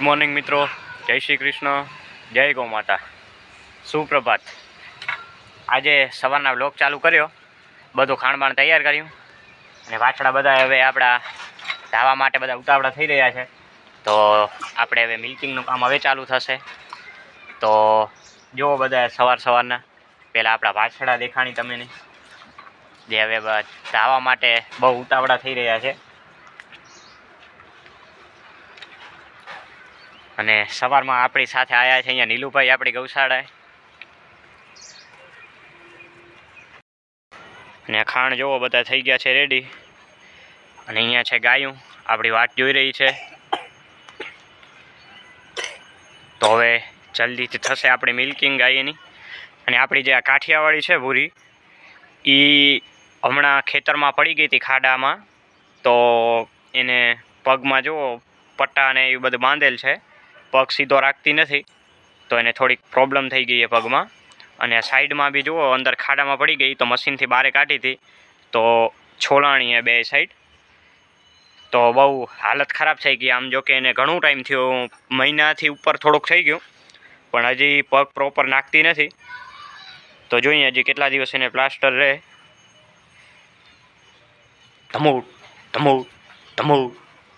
Morning મિત્રો. જય શ્રી કૃષ્ણ. જય ગૌ માતા. સુપ્રભાત. આજે સવારના બ્લોક ચાલુ કર્યો. બધું ખાણબાણ તૈયાર કર્યું. અને વાછડા બધા હવે આપણા ધાવા માટે બધા ઉતાવળા થઈ રહ્યા છે. તો આપણે હવે મિલ્કિંગનું કામ હવે ચાલુ થશે. તો જુઓ બધા સવાર સવારના. પહેલાં આપણા વાછડા દેખાણી તમે ને જે હવે ધાવા માટે બહુ ઉતાવળા થઈ રહ્યા છે. અને સવારમાં આપણી સાથે આવ્યા છે અહીંયા નીલુભાઈ, આપણી ગૌશાળાએ. અને ખાણ જોવો બધા થઈ ગયા છે રેડી અને અહીંયા છે ગાયું, આપણી વાટ જોઈ રહી છે. તો હવે જલ્દીથી થશે આપણી મિલ્કિંગ ગાયની. અને આપણી જે આ કાઠિયાવાડી છે ભૂરી એ હમણાં ખેતરમાં પડી ગઈ હતી ખાડામાં. તો એને પગમાં જુઓ, પટ્ટા ને એ બધું બાંધેલ છે. પગ સીધો રાખતી નથી, તો એને થોડીક પ્રોબ્લેમ થઈ ગઈ એ પગમાં. અને સાઈડમાં બી જુઓ, અંદર ખાડામાં પડી ગઈ, તો મશીનથી બહાર કાઢી હતી. તો છોલાણી એ બે સાઈડ તો બહુ હાલત ખરાબ થઈ ગઈ. આમ જો કે એને ઘણું ટાઈમ થયો. મહિનાથી ઉપર થોડુંક થઈ ગયું, પણ હજી પગ પ્રોપર નાખતી નથી. તો જોઈએ હજી કેટલા દિવસ એને પ્લાસ્ટર રહે. ધમૂડ ધમુ ધમુ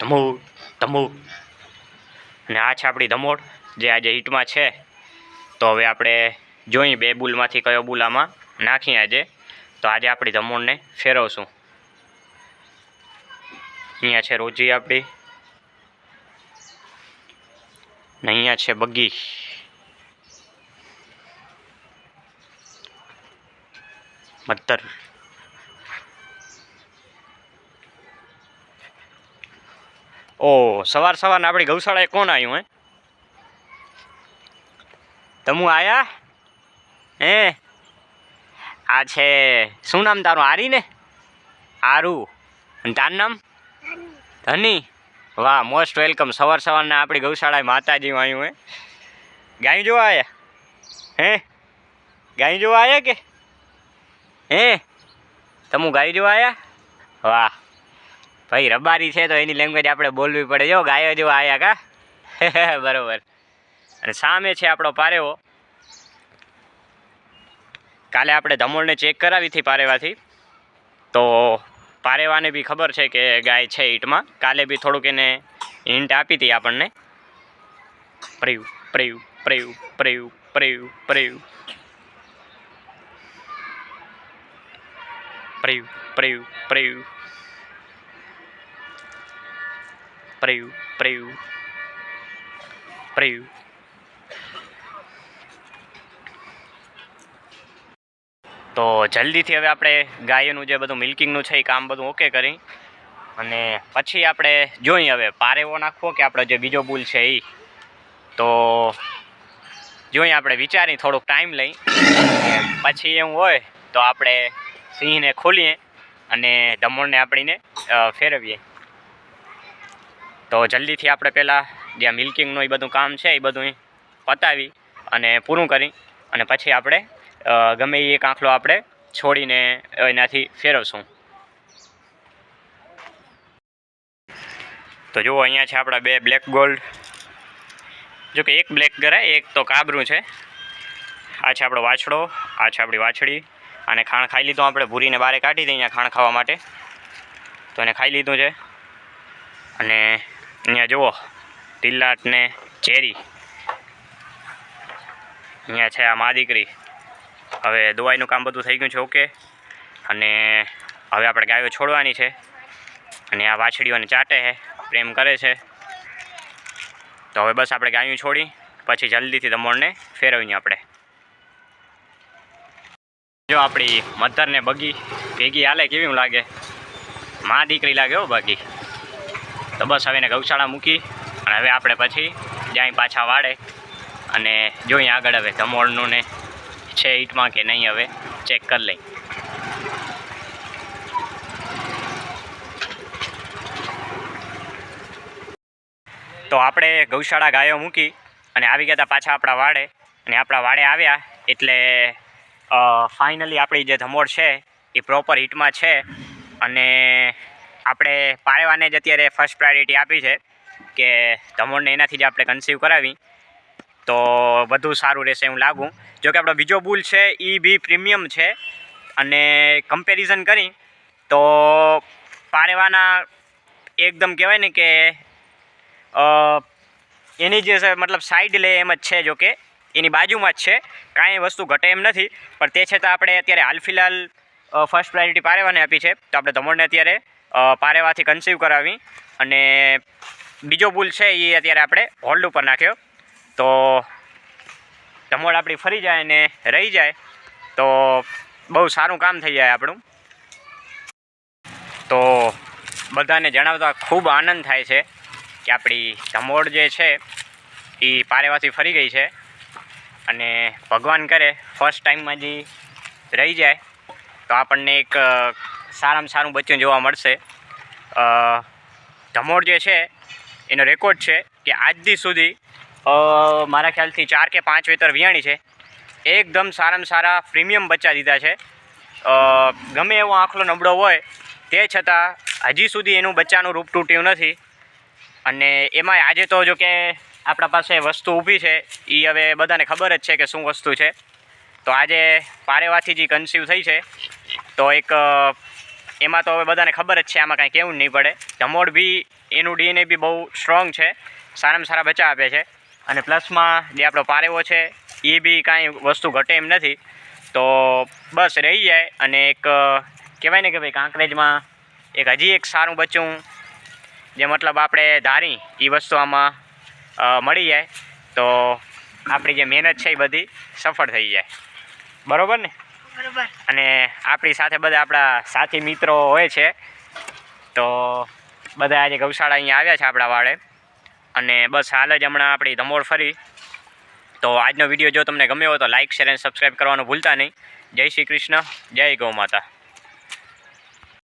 ધમુ ધમૂડ અને આ છે આપણી ધમોડ જે આજે હિટમાં છે. તો હવે આપણે જોઈએ બે બુલમાંથી કયો બુલ આમાં નાખીએ આજે. તો આજે આપણી ધમોડને ફેરવશું. અહીંયા છે રોજી આપણી. ને અહીંયા છે બગી મત્તર ઓ સવાર સવારના આપણી ગૌશાળાએ કોણ આવ્યું હે? તમુ આયા? હે? આ છે, શું નામ તારું? આરી ને? આરું. અને તારું નામ? ધની. વાહ, મોસ્ટ વેલકમ. સવાર સવારના આપણી ગૌશાળાએ માતાજી આવ્યું હે? ગાય જોવા આયા? હે? ગાય જોવા આયા કે? હે? તમું ગાય જોવા આયા? વાહ. ભાઈ, રબારી છે તો એની લેંગ્વેજ આપણે બોલવી પડે. જો, ગાયો જો આયા કા? બરોબર. અને સામે છે આપણો પારેવો. કાલે આપણે ધમોળને ચેક કરાવી હતી પારેવાથી. તો પારેવાને બી ખબર છે કે ગાય છે ઈંટમાં. કાલે બી થોડુંક એને હિન્ટ આપી હતી આપણને. પ્રયુ પ્રયુ પ્રયુ પ્રયુ પ્રયુ પ્રયુ. પ્રયુ પ્રયુ પ્રયુ. પ્રયુ પ્રયુ પ્રયુ તો જલ્દીથી હવે આપણે ગાયનું જે બધું મિલ્કિંગનું છે એ કામ બધું ઓકે કરી. અને પછી આપણે જોઈએ હવે, પારેવો નાખવો કે આપણો જે બીજો બુલ છે એ તો જોઈએ આપણે વિચારી થોડોક ટાઈમ લઈ. પછી એવું હોય તો આપણે સિંહને ખોલીએ અને ધમણને આપણીને ફેરવીએ. તો જલ્દીથી આપણે પહેલાં જ્યાં મિલ્કિંગનું એ બધું કામ છે, એ બધું પતાવી અને પૂરું કરી અને પછી આપણે ગમે એ એક આંખલો આપણે છોડીને એનાથી ફેરવશું. તો જુઓ, અહીંયા છે આપણા બે બ્લેક ગોલ્ડ જો કે એક બ્લેક કરાય એક તો કાબરું છે. આ છે આપણો વાછડો, આ છે આપણી વાછડી. અને ખાણ ખાઈ લીધું આપણે, ભૂરીને બારે કાઢી દઈએ અહીંયા ખાણ ખાવા માટે. તો એને ખાઈ લીધું છે. અને અહીંયા જુઓ તિલ્લાટ ને ચેરી. અહીંયા છે આ મા દીકરી. હવે દવાઈનું કામ બધું થઈ ગયું છે, ઓકે. અને હવે આપણે ગાયો છોડવાની છે. અને આ વાછડીઓને ચાટે છે, પ્રેમ કરે છે. તો હવે બસ આપણે ગાયું છોડી, પછી જલ્દીથી દમણને ફેરવીએ આપણે. જો આપણી મધરને બગી ભેગી હાલે, કેવી લાગે? મા દીકરી લાગે હો બાકી તો બસ હવે એને ગૌશાળા મૂકી અને હવે આપણે પછી જાય પાછા વાળે અને જોઈએ આગળ હવે ધમોળનું ને છે ઈટમાં કે નહીં હવે ચેક કરી લઈ. તો આપણે ગૌશાળા ગાયો મૂકી અને આવી ગયા હતા પાછા આપણા વાડે અને આપણા વાડે આવ્યા એટલે ફાઇનલી આપણી જે ધમોળ છે એ પ્રોપર હિટમાં છે અને આપણે પાળેવાને જ અત્યારે ફર્સ્ટ પ્રાયોરિટી આપી છે કે ધમોડને એનાથી જ આપણે કન્સીવ કરાવી. તો વધુ સારું રહેશે એવું લાગું. જોકે આપણો બીજો બુલ છે, એ બી પ્રીમિયમ છે. અને કમ્પેરિઝન કરી, તો પારેવાના એકદમ કહેવાય ને કે એની જે મતલબ સાઈડ લે એમ જ છે જોકે. એની બાજુમાં જ છે. કાંઈ વસ્તુ ઘટે એમ નથી. પણ તે છતાં આપણે અત્યારે હાલ ફિલહાલ ફર્સ્ટ પ્રાયોરિટી પારેવાને આપી છે. તો આપણે ધમણને અત્યારે પારેવાથી કન્સીવ કરાવી અને બીજો બુલ છે એ અત્યારે આપણે હોલ્ડ ઉપર નાખ્યો. તો ધમોડ આપણી ફરી જાય ને રહી જાય, તો બહુ સારું કામ થઈ જાય આપણું. તો બધાને જણાવતા ખૂબ આનંદ થાય છે કે આપણી ધમોડ જે છે એ પારેવાથી ફરી ગઈ છે અને ભગવાન કરે ફર્સ્ટ ટાઈમમાં જે રહી જાય, તો આપણને એક સારામાં સારું બચ્ચું જોવા મળશે. ધમોડ જે છે, એનો રેકોર્ડ છે કે આજથી સુધી મારા ખ્યાલથી ચાર કે પાંચ વેતર વિયાણી છે. એકદમ સારામાં સારા પ્રીમિયમ બચ્ચા દીધા છે. ગમે એવો આંખલો નબળો હોય, તે છતાં હજી સુધી એનું બચ્ચાનું રૂપ તૂટ્યું નથી. અને એમાંય આજે તો જો કે આપણા પાસે વસ્તુ ઊભી છે એ હવે બધાને ખબર જ છે કે શું વસ્તુ છે. તો આજે પારેવાથી જે કન્સીવ થઈ છે. તો એક એમાં તો હવે બધાને ખબર જ છે, આમાં કાંઈ કહેવું નહીં પડે. ધમોડ બી એનું ડીએનએ બી બહુ સ્ટ્રોંગ છે, સારામાં સારા બચ્ચા આપે છે. અને પ્લસમાં જે આપણો પારેવો છે, એ બી કાંઈ વસ્તુ ઘટે એમ નથી. તો બસ રહી જાય અને એક, કહેવાય ને કે ભાઈ કાંકરેજમાં એક હજી એક સારું બચ્ચું જે મતલબ આપણે ધારી એ વસ્તુ આમાં મળી જાય. તો આપણી જે મહેનત છે એ બધી સફળ થઈ જાય. બરોબર ને? અને આપણી સાથે બધા આપણા સાથી મિત્રો હોય છે. તો બધા આજે ગૌશાળા અહીંયા આવ્યા છે આપણા વાળે. અને બસ હાલ જ હમણાં આપણી ધમોડ ફરી. તો આજનો વીડિયો જો તમને ગમ્યો હોય તો લાઇક શેર અને સબસ્ક્રાઈબ કરવાનું ભૂલતા નહીં. જય શ્રી કૃષ્ણ, જય ગૌ માતા.